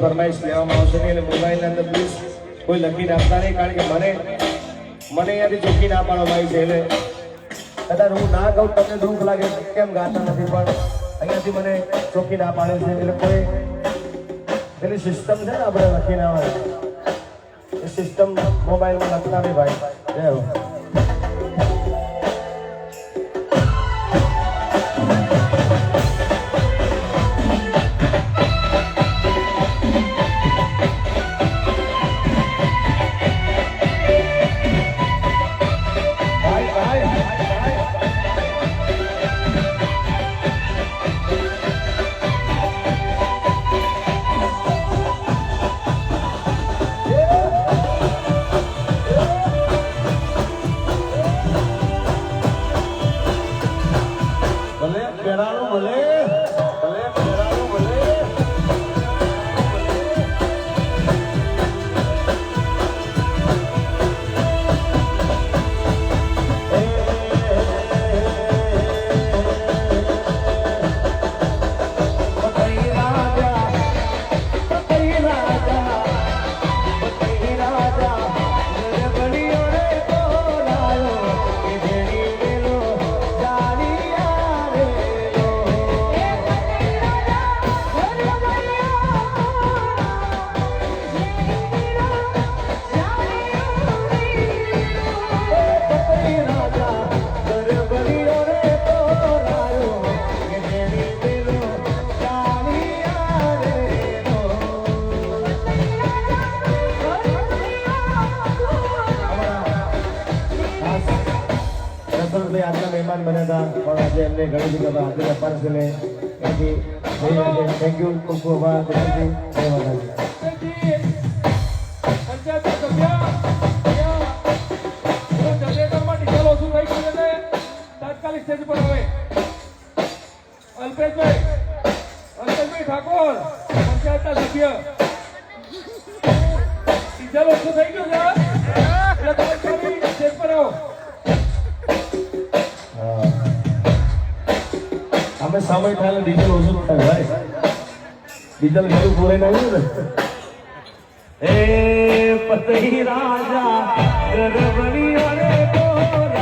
કોઈની ફરમાઈશ લેવામાં આવશે નહીં એટલે મોબાઈલના અંદર પ્લીઝ કોઈ લખીને આપતા નહીં, કારણ કે મને મને અહીંયાથી ચોખ્ખી ના પાડવામાં આવી છે એટલે કદાચ હું ના કહું, તમને દુઃખ લાગે, કેમ ગાતા નથી, પણ અહીંયાથી મને ચોખ્ખી ના પાડે છે એટલે કોઈ પેલી સિસ્ટમ છે ને આપણે લખીને આવે એ સિસ્ટમ મોબાઈલમાં લખતા નહીં ભાઈ. જય ખૂબ ખૂબ આભાર રસલજી જય માતાજી તાત્કાલિક સ્ટેજ પર આવે અલ્પેશભાઈ અલ્પેશભાઈ ઠાકોર, પંચાયતના સભ્ય. ડીઝલ ઓછું થઈ ગયું છે પર અમે સમય થાય ડીઝલ ઓછું થાય, ભાઈ. ડીઝલ ઘણું બોલે નહીં ને. એ પતઈ રાજા ગરબડીઓ અરે બોલાયો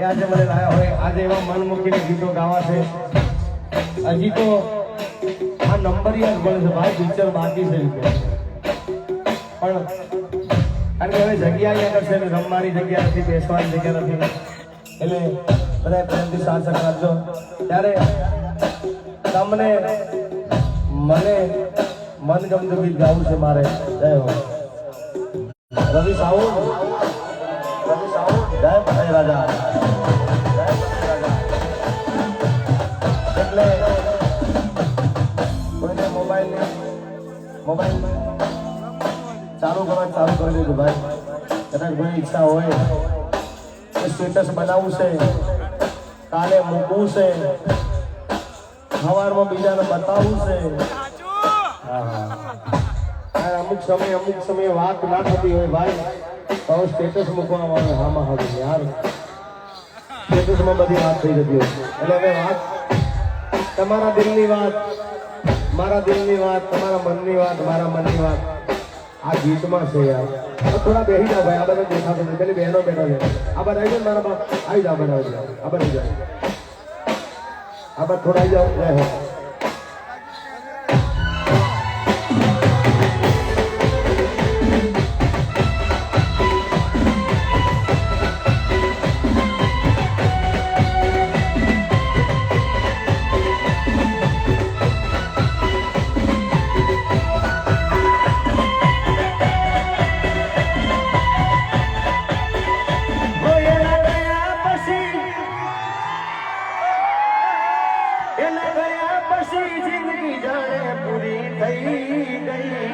એ આજે મને લાયા હોય. આજે એવા મન મૂકીને ગીતો ગાવા છે. હજી તો આ નંબર યાદ મળે છે. ભાઈ, પિક્ચર બાકી છે પણ કારણ કે હવે જગ્યા અહીંયા કરશે ને, રમવાની જગ્યા નથી, બેસવાની જગ્યા નથી. એટલે બધા પ્રેમથી સાથ રાખજો. ત્યારે તમને મને મનગમતું ગીત ગાવું છે મારે. રવિ સાહુ. રવિ સાહુ. જય રાજા. મોબાઈલ ચાલુ કરવા ચાલુ કરી દીધું ભાઈ. કદાચ કોઈ ઈચ્છા હોય કે સ્ટેટસ બનાવવું છે, કાલે મૂકવું છે સવારમાં બીજાને બતાવવું છે. અમુક સમય, અમુક સમયે વાત ના થતી હોય ભાઈ, તો સ્ટેટસ મૂકવામાં આવે હામાં હવે યાર. સ્ટેટસમાં બધી વાત થઈ જતી હોય એટલે હવે વાત, તમારા દિલની વાત મારા દિલની વાત, તમારા મનની વાત, મારા મનની વાત. આ ગીતમાં છે યાર. થોડા બેહી જાઓ ભાઈ, આ બધા દેખાતો નથી. પેલી બહેનો બેઠો છે. આ આવી જાઓ મારા બાપ આવી જાઓ બધા આવી જાઓ. આ બધા આવી જાઓ. આ બધા થોડા આવી જાઓ. પછી જિંદગી જાણે પૂરી થઈ ગઈ.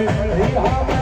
પછી રિહામાં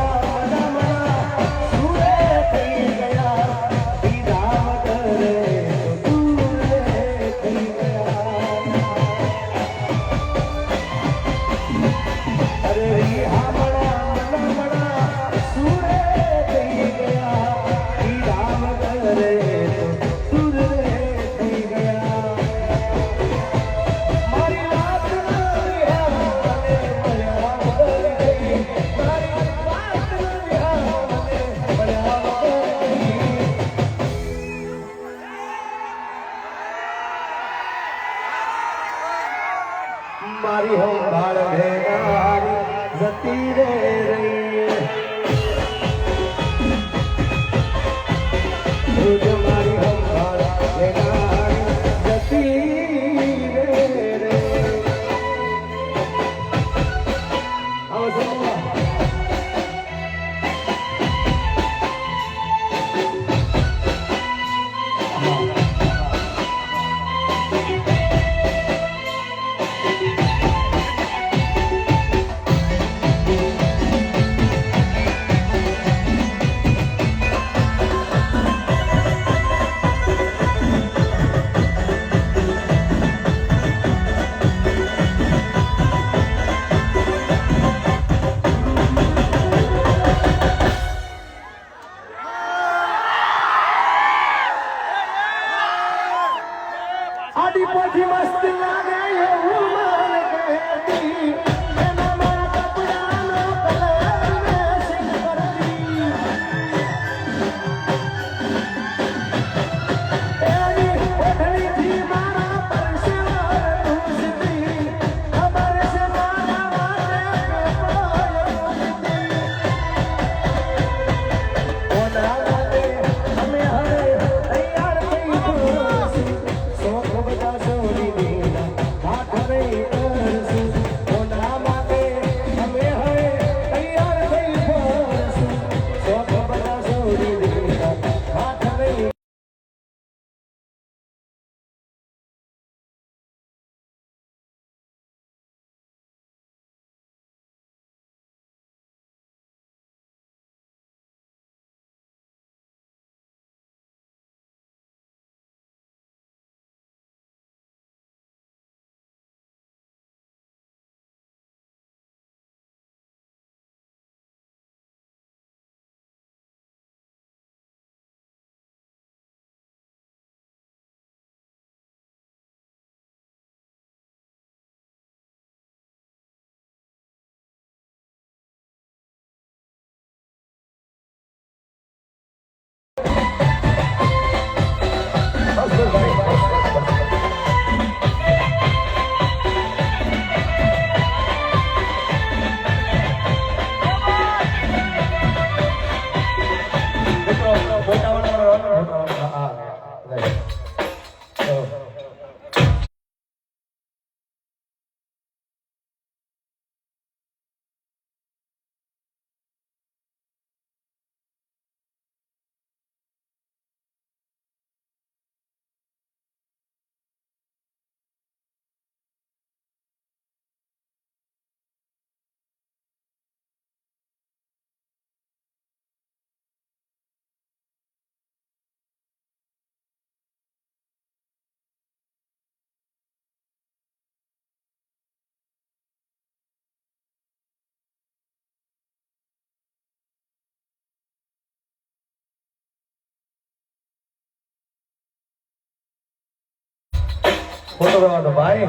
ફોટો દેવા દો ભાઈ.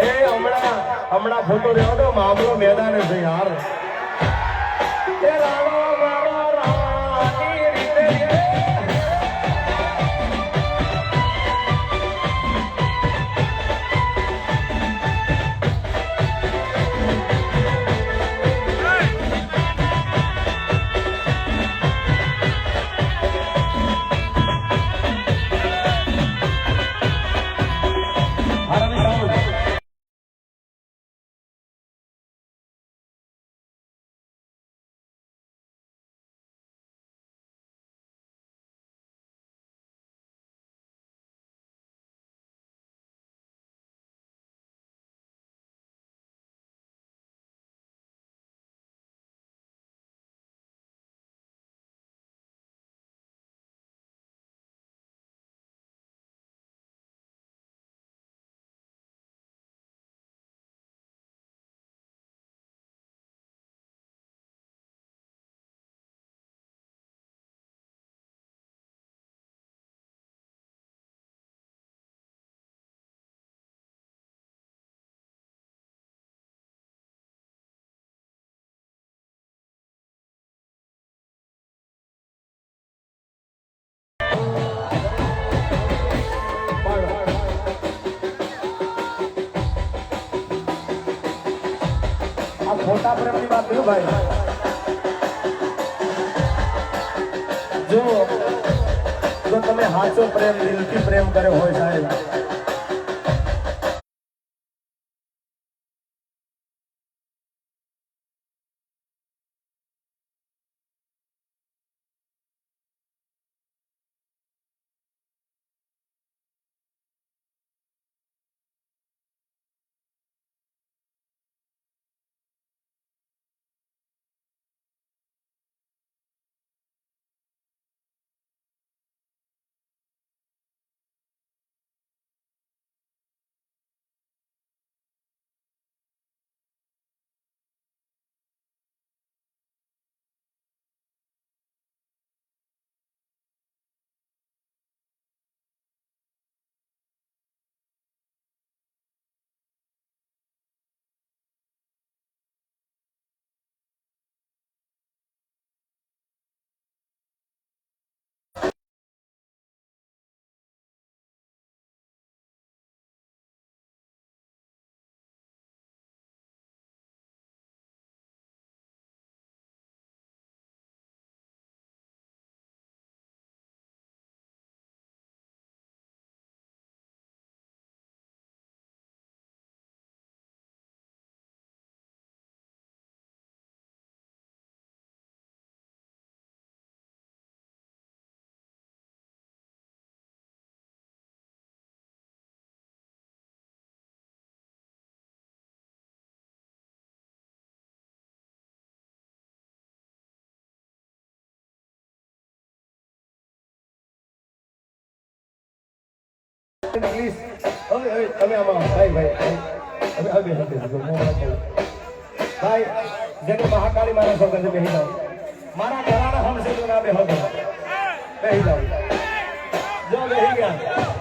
એ હમણાં હમણાં ફોટો દેવા દો મામલો મેદાને છે યાર. નહીં ભાઈ. જો જો તમે સાચો પ્રેમ દિલથી પ્રેમ કર્યો હોય સાહેબ. જેને મહાકાળી મારા શોખ છે મારા ઘરાના હમસે તો ના બેહો. બેહી જો બેહી ગયા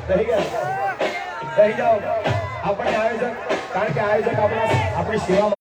બેહી ગયા બેહી જાઓ આપણે આયોજક, કારણ કે આયોજક આપણા આપણી સેવા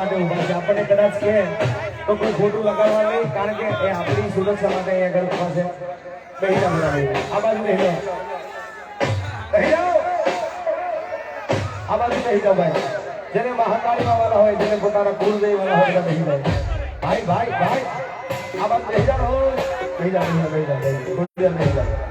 માટે ઊભા છે. આપણને કદાચ કે તો કોઈ ખોટું લગાડવા નહીં, કારણ કે એ આપણી સુરક્ષા માટે અહીંયા ઘર છે. બેહી રહ્યા. આ બાજુ બેહી જાઓ. આ બાજુ બેહી જાઓ ભાઈ. જેને મહાકાળી વાળા હોય, જેને પોતાના કુળદેવ વાળા હોય બેહી જાય ભાઈ ભાઈ ભાઈ. આ બાજુ બેહી જાઓ. બેહી જાઓ બેહી જાઓ બેહી જાઓ.